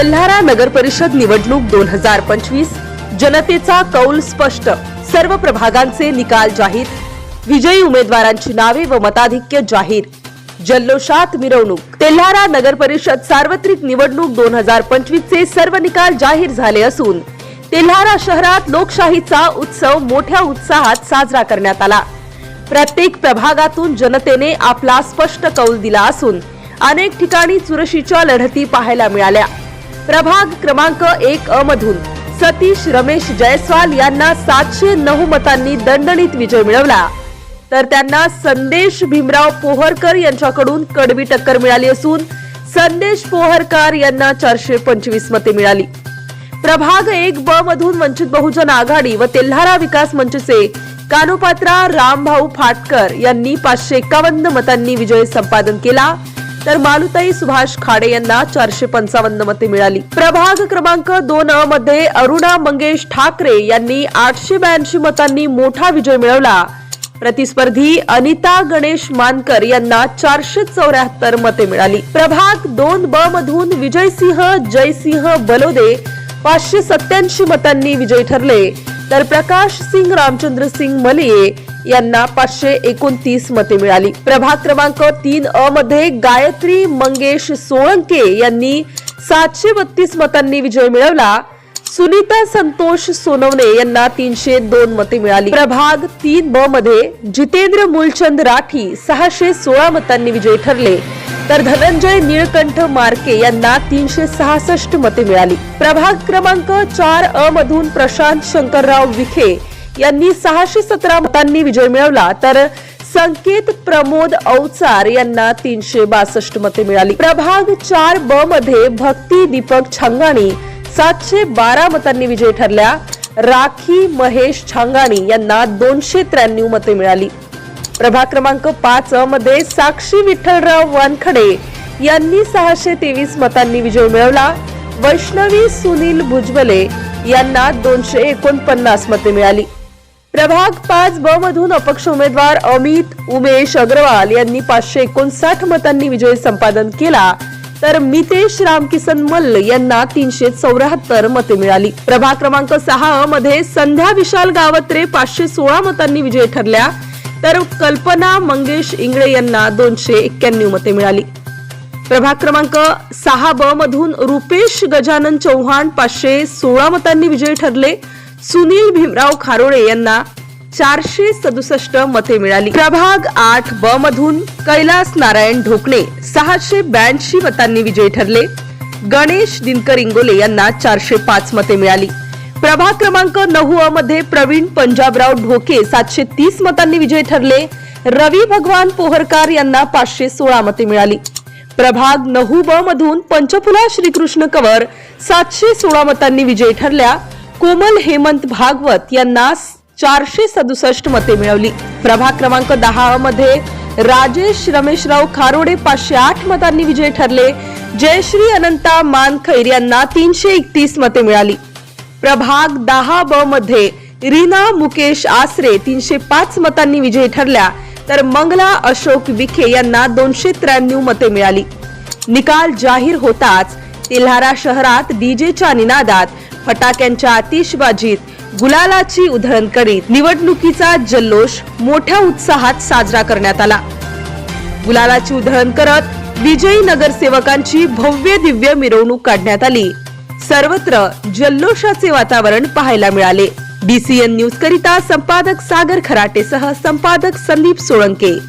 तेल्हारा नगर परिषद निवडणूक दोन हजार पंचवीस जनतेचा कौल स्पष्ट. सर्व प्रभागांचे निकाल जाहीर. विजयी उमेदवारांची नावे व मताधिक्य जाहीर. जल्लोषात मिरवणूक. तेल्हारा नगर परिषद सार्वत्रिक निवडणूक दोन हजार पंचवीस चे सर्व निकाल जाहीर झाले असून तेल्हारा शहरात लोकशाहीचा उत्सव मोठ्या उत्साहात साजरा करण्यात आला. प्रत्येक प्रभागातून जनतेने आपला स्पष्ट कौल दिला असून अनेक ठिकाणी चुरशीच्या लढती पाहायला मिळाल्या. प्रभाग क्रमांक एक अ मधून सतीश रमेश जयस्वाल यांना सातशे नऊ मतांनी दणदणीत विजय मिळवला. तर त्यांना संदेश भीमराव पोहरकर यांच्याकडून कडवी टक्कर मिळाली असून संदेश पोहरकर यांना चारशे पंचवीस मते मिळाली. प्रभाग एक ब मधून वंचित बहुजन आघाडी व तेल्हारा विकास मंचचे कानोपात्रा रामभाऊ फाटकर यांनी पाचशे एकावन्न मतांनी विजय संपादन केला. तर मालुताई सुभाष खाडे यांना चारशे पंचावन्न मते मिळाली. प्रभाग क्रमांक दोन मध्ये अरुणा मंगेश ठाकरे यांनी आठशे ब्याऐंशी मतांनी मोठा विजय मिळवला. प्रतिस्पर्धी अनिता गणेश मानकर यांना चारशे चौऱ्याहत्तर मते मिळाली. प्रभाग दोन ब मधून विजयसिंह जयसिंह बलोदे पाचशे सत्याऐंशी मतांनी विजयी ठरले. तर प्रकाश सिंग रामचंद्र सिंग मलिये यांना पाचशे एकोणतीस मते मिळाली. प्रभाग क्रमांक तीन अ मध्ये गायत्री मंगेश सोळंके यांनी सातशे बत्तीस मतांनी विजय मिळवला. सुनीता संतोष सोनवणे यांना तीनशे दोन मते मिळाली. प्रभाग तीन ब मध्ये जितेंद्र मूलचंद राठी सहाशे सोळा मतांनी विजयी ठरले. तर धनंजय निळकंठ मार्के यांना तीनशे सहासष्ट मते मिळाली. प्रभाग क्रमांक चार अ मधून प्रशांत शंकरराव विखे यांनी सहाशे सतरा मतांनी विजय मिळवला तर संकेत प्रमोद अवचार यांना तीनशे बासष्ट मते मिळाली. प्रभाग चार ब मध्ये भक्ती दीपक छांगाणी सातशे बारा मतांनी विजय ठरल्या. राखी महेश छांगाणी यांना दोनशे त्र्याण्णव मते मिळाली. प्रभाग क्रमांक पाच मध्ये साक्षी विठ्ठलराव वानखडे यांनी सहाशे तेवीस मतांनी विजय मिळवला. वैष्णवी सुनील भुजबले यांना दोनशे एकोणपन्नास मते मिळाली. प्रभाग पाच ब मधून अपक्ष उमेदवार अमित उमेश अग्रवाल यांनी पाचशे एकोणसाठ मतांनी विजय संपादन केला. तर मितेश रामकिसन मल्ल यांना तीनशे चौऱ्याहत्तर मते मिळाली. प्रभाग क्रमांक सहा मध्ये संध्या विशाल गावत्रे पाचशे सोळा मतांनी विजय ठरल्या. तर कल्पना मंगेश इंगळे यांना दोनशे एक्क्याण्णव मते मिळाली. प्रभाग क्रमांक सहा ब मधून रुपेश गजानन चौहान पाचशे सोळा मतांनी विजयी ठरले. सुनील भीमराव खारोळे यांना चारशे सदुसष्ट मते मिळाली. प्रभाग आठ ब मधून कैलास नारायण ढोकणे सहाशे ब्याऐंशी मतांनी विजयी ठरले. गणेश दिनकर इंगोले यांना चारशे पाच मते मिळाली. प्रभाग क्रमांक नऊ अ मध्ये प्रवीण पंजाबराव ढोके सातशे तीस मतांनी विजयी ठरले. रवी भगवान पोहरकार यांना पाचशे सोळा मते मिळाली. प्रभाग नऊ ब मधून पंचफुला श्रीकृष्ण कवर सातशे सोळा मतांनी विजयी ठरल्या. कोमल हेमंत भागवत यांना चारशे सदुसष्ट मते मिळवली. प्रभाग क्रमांक दहा मध्ये राजेश रमेशराव खारोडे पाचशे आठ मतांनी विजय ठरले. जयश्री अनंता मानखैर यांना तीनशे एकतीस मते मिळाली. प्रभाग दहा ब मध्ये रीना मुकेश आसरे तीनशे पाच मतांनी विजयी ठरल्या. तर मंगला अशोक विखे यांना दोनशे त्र्याण्णव मते मिळाली. निकाल जाहीर होताच तेल्हारा शहरात डीजेच्या निनादात फटाक्यांच्या आतिषबाजीत गुलालाची उधळण करीत निवडणुकीचा जल्लोष मोठ्या उत्साहात साजरा करण्यात आला. गुलालाची उधळण करत विजयी नगरसेवकांची भव्य दिव्य मिरवणूक काढण्यात आली. सर्वत्र जल्लोषाचे वातावरण पाहायला मिळाले. डीसीएन न्यूज करिता संपादक सागर खराटेसह संपादक संदीप सोळंके.